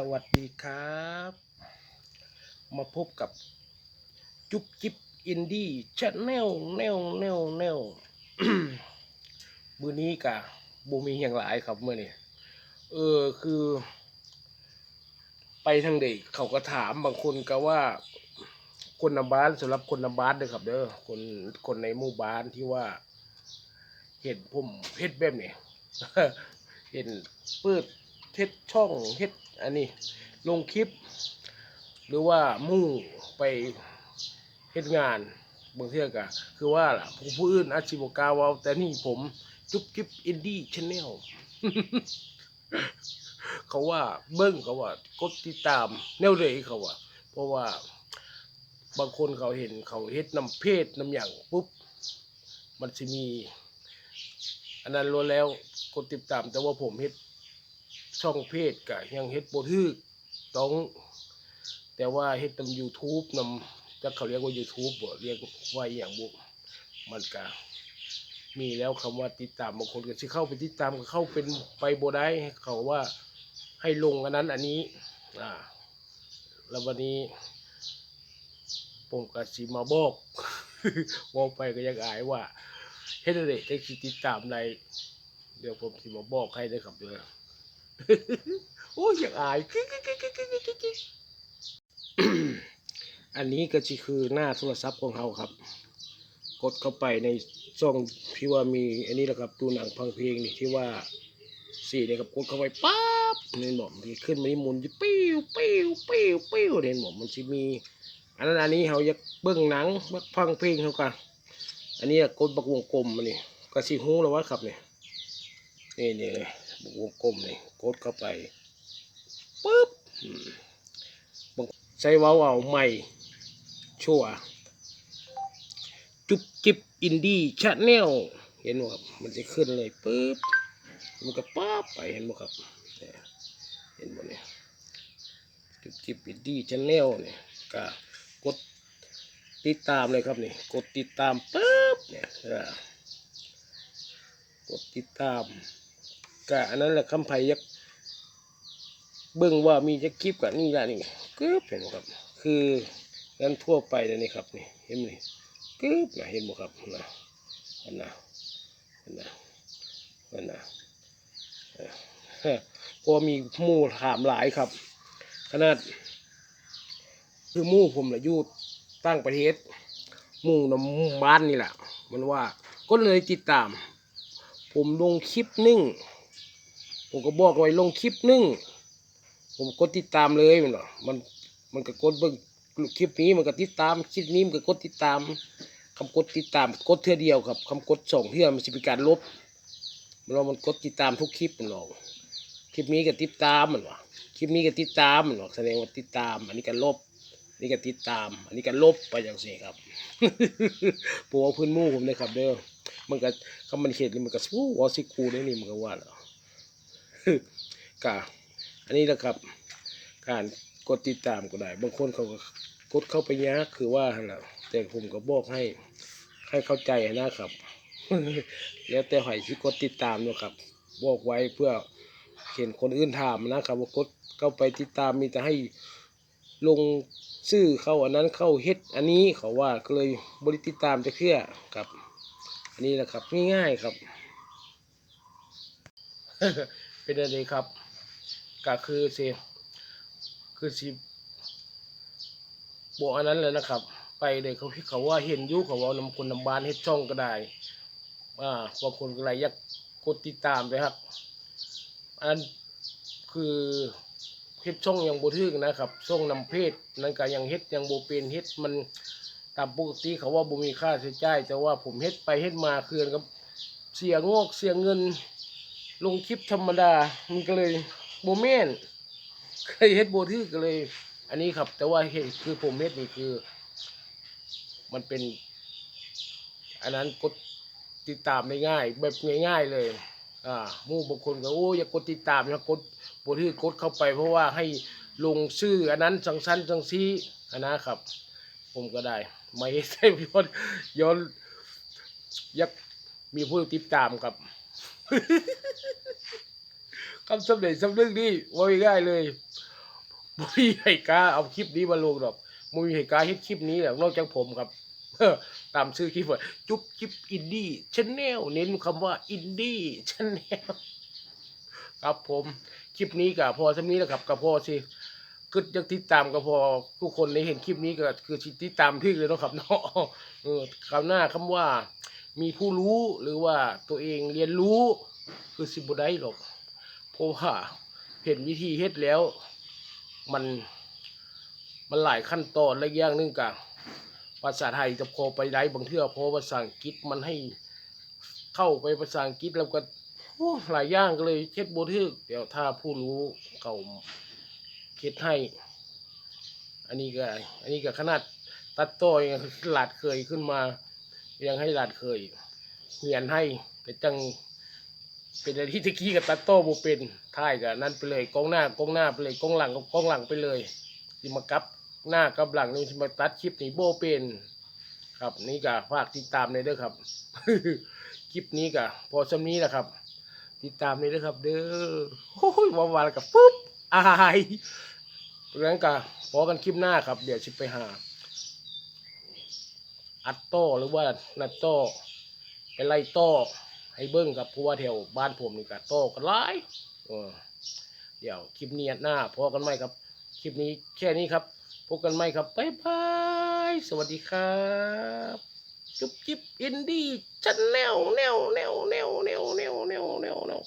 สวัสดีครับ มาพบกับจุ๊บจิ๊บอินดี้ชาแนลแนวแนวแนวมือนี้กะบูมีอย่างหลายครับเมื่อนี้เออคือ ไปทางเด็กเขาก็ถามบางคนก็ว่า คนนำบ้านสำหรับคนนำบ้านเด้อครับเด้อคนคนในหมู่บ้านที่ว่า เห็นผมเฮ็ดแบบนี้เห็นเปิด เฮ็ดช่องเฮ็ดอันนี้ลงคลิป หรือว่ามุ่งไปเฮ็ดงานบางเทื่อกะคือว่าล่ะผู้ผู้อื่นอาชีพกาวาแต่นี่ผมจุ๊บจิ๊บอินดี้ชแนลเขาว่าเบิ้งเขาว่ากดติดตามแนวเลยเขาว่า เพราะว่าบางคนเขาเห็นเขาเฮ็ดน้ำเพศน้ำหยังปุ๊บ มันจะมี อันนั้นล้วนแล้วกดติดตามแต่ว่าผมเฮ็ด ช่องเพศกะยังเฮ็ดบ่ทึกต้อง แต่ว่าเฮ็ดนำ YouTube นำจักเขาเรียกว่า YouTube บ่เรียกว่าอหย่างบ่มันก็มีแล้วคำว่าติดตามบางคนก็สิเข้าไปติดตามก็เข้าเป็นไปบ่ได้เขาว่าให้ลงอันนั้นอันนี้อ่าแล้ววันนี้ ผมก็สิมาบอกบอกไปก็ยังอายว่าเฮ็ดอะไรจังสิติดตามในเดี๋ยวผมสิมาบอกให้ได้อครับเด้อ โอ้ยอยากอายอันนี้ก็จะคือหน้าโทรศัพท์ของเราครับ กดเข้าไปในช่องที่ว่ามีอันนี้แหละครับดูหนังฟังเพลงนี่ที่ว่าสี่เนี่ยครับกดเข้าไปปั๊บเนี่ยบอกมันขึ้นมานี่มุนจะปิ้วปิ้วปิ้วปิ้วเนี่ยบอกมันจะมี อันนั้นอันนี้เขาอยากเบิ่งหนังบักฟังเพลงเขากันอันนี้กดบักวงกลมอันนี้ก็สิฮู้แล้วว่าครับเนี่ยนี่นี่เลย วงกลมนี่กดเข้าไปปึ๊บใช้ว้าเอาใหม่ ชั่ว จุบจิบอินดี้ชาแนลเห็นไหมครับมันจะขึ้นเลยปึ๊บมันก็ป๊าบไปเห็นไหมครับเห็นไหมเนี่ยจุบจิบอินดี้ชาแนลเนี่ยก็กดติดตามเลยครับนี่กดติดตามปุ๊บเนี่ยกดติดตาม ก็อันนั้นแหละคำไผ่ยักเบิ่งว่ามีจะคลิปกับนี่ละนี่กึ๊บเห็นไหมครับ คืองั้นทั่วไปเลยนี่ครับนี่เห็นไหมกึ๊บนะเห็นไหมครับนะขนนะเห็นนะเห็นนะเออเฮ้อเพราะว่ามีมู่ถามหลายครับ ขนาด คือมู่ผมละอยู่ตั้งประเทศ มู่น้ำบ้านนี่แหละ มันว่าก็เลยติดตาม ผมลงคลิปนึ่ง ผมก็บอกไว้ลงคลิปหนึ่งผมกดติดตามเลยมันว่ามันมันก็กดเบิ่งคลิปนี้มันก็ติดตามคลิปนี้มันก็กดติดตามคำกดติดตามกดเท่อเดียวครับคำกดสองเท่อมันจะเป็นการลบมันว่ามันกดติดตามทุกคลิปมันหรอกคลิปนี้ก็ติดตามมันว่าคลิปนี้ก็ติดตามมันหรอกแสดงว่าติดตาม อันนี้ก็ลบอันนี้ก็ติดตาม อันนี้ก็ลบไปอย่างนี้ครับปัวาพื้นมู่ผมเลยครับเด้อมันก็คำมันเขียนนี่มันก็สู้วอสิคูได้นี่มันก็ว่าแล้ว กะอันนี้แหละครับ การกดติดตามก็ได้ บางคนเขาก็กดเข้าไปยากคือว่าแหละแต่ผมก็บอกให้ให้เข้าใจนะครับ แล้วแต่หอยที่กดติดตามนะครับ บอกไว้เพื่อเห็นคนอื่นถามนะครับว่ากดเข้าไปติดตามมีแต่ให้ลงชื่อเข้าอันนั้นเข้าเฮ็ดอันนี้เขาว่าก็เลยบริติดตามจะเพื่อครับ อันนี้แหละครับง่ายๆครับ เป็นอะไรครับก็คือสิคือสิบอกอันนั้นเลยนะครับ ไปเลยเขาเขาว่าเห็นยุเขาว่านำคนนำบ้านเฮ็ดช่องก็ได้อ่าบางคนก็เลยอยากกดติดตามไปครับ อันคือเฮ็ดช่องยังบ่ถึกนะครับช่องนำเพศนั่นก็ยังเฮ็ดยังบ่เป็นเฮ็ดมันตามปกติเขาว่าบ่มีค่าใช้จ่ายแต่ว่าผมเฮ็ดไปเฮ็ดมาคือกับเสียงอกเสียเงิน ลงคลิปธรรมดา มันก็เลยโบ่แม่นเคยเฮ็ดบ่ถึกก็เลย อันนี้ครับ แต่ว่าเฮ็ดคือผมเฮ็ดนี่คือ มันเป็น อันนั้นกดติดตามได้ง่าย แบบง่าย ๆเลย อ่ามู่บางคนก็โอ้อย่ากดติดตามนะกดโบที่กดเข้าไป เพราะว่าให้ลงชื่อ อันนั้นสังสันสังซีอันนะครับ ผมก็ได้ไม่ใช่ย้อนย้อนอยักมีผู้ติดตามครับ คำสำเร็จสำนึกนี่ว่าง่ายเลยบ่มีใครกล้าเอาคลิปนี้มาลงหรอกบ่มีใครกล้าเฮ็ดคลิปนี้หรอกนอกจากผมครับตามชื่อคลิปว่าจุ๊บจิ๊บอินดี้ชแนลเน้นคำว่าอินดี้ชแนลครับผมคลิปนี้ก็พอสำนี้แหล้วครับก็พอสิก็ยังติดตามก็พอทุกคนได้เห็นคลิปนี้ก็คือสิติดตามที่เลยนะครับเนาะเออคราวหน้าคำว่า มีผู้รู้หรือว่าตัวเองเรียนรู้คือสิบได้หรอกเพราะว่าเห็นวิธีเฮ็ดแล้วมันมันหลายขั้นตอนและอย่างนึงกะภาษาไทยจะพอไปได้บางเทื่อพอภาษาอังกฤษมันให้เข้าไปภาษาอังกฤษแล้วก็หลายอย่างก็เลยเช็ดบทึกเดี๋ยวถ้าผู้รู้เขาเช็ดให้ อันนี้ก็ อันนี้ก็ขนาดตัดต่อยหลาดเคยขึ้นมา ยังให้หลาดเคยเรียนให้แต่จัง เป็นอะไรที่ตะกี้กับตัดโต้โบเป็นท้ายกับนั่นไปเลยกองหน้ากองหน้าไปเลยกองหลังกับกองหลังไปเลยที่มากับหน้ากับหลังนี่ที่มาตัดคลิปนี่โบเป็นครับนี่ก็ฝากติดตามในอยเด้อครับ คลิปนี้ก็พอสำนี้แหละครับ ติดตามในอยเด้อครับ เด้อโอ้ยวันวันๆกับปุ๊บอายเพราะนั้นก็พอกันคลิปหน้าครับ เดี๋ยวชิไปหา อัดโต้หรือว่านัดโต้ไปไล่โต้ให้เบิ้งกับพราะว่าแถวบ้านผมนี่ก็โต้กันหลายเดี๋ยวคลิปนี้หน้าพอกันไหมครับ คลิปนี้แค่นี้ครับพบกันไหมครับบ๊ายบาย สวัสดีครับ จุ๊บจิ๊บอินดี้ชันแนวแนวแนวแนวแนวแนวแนวแนวแนว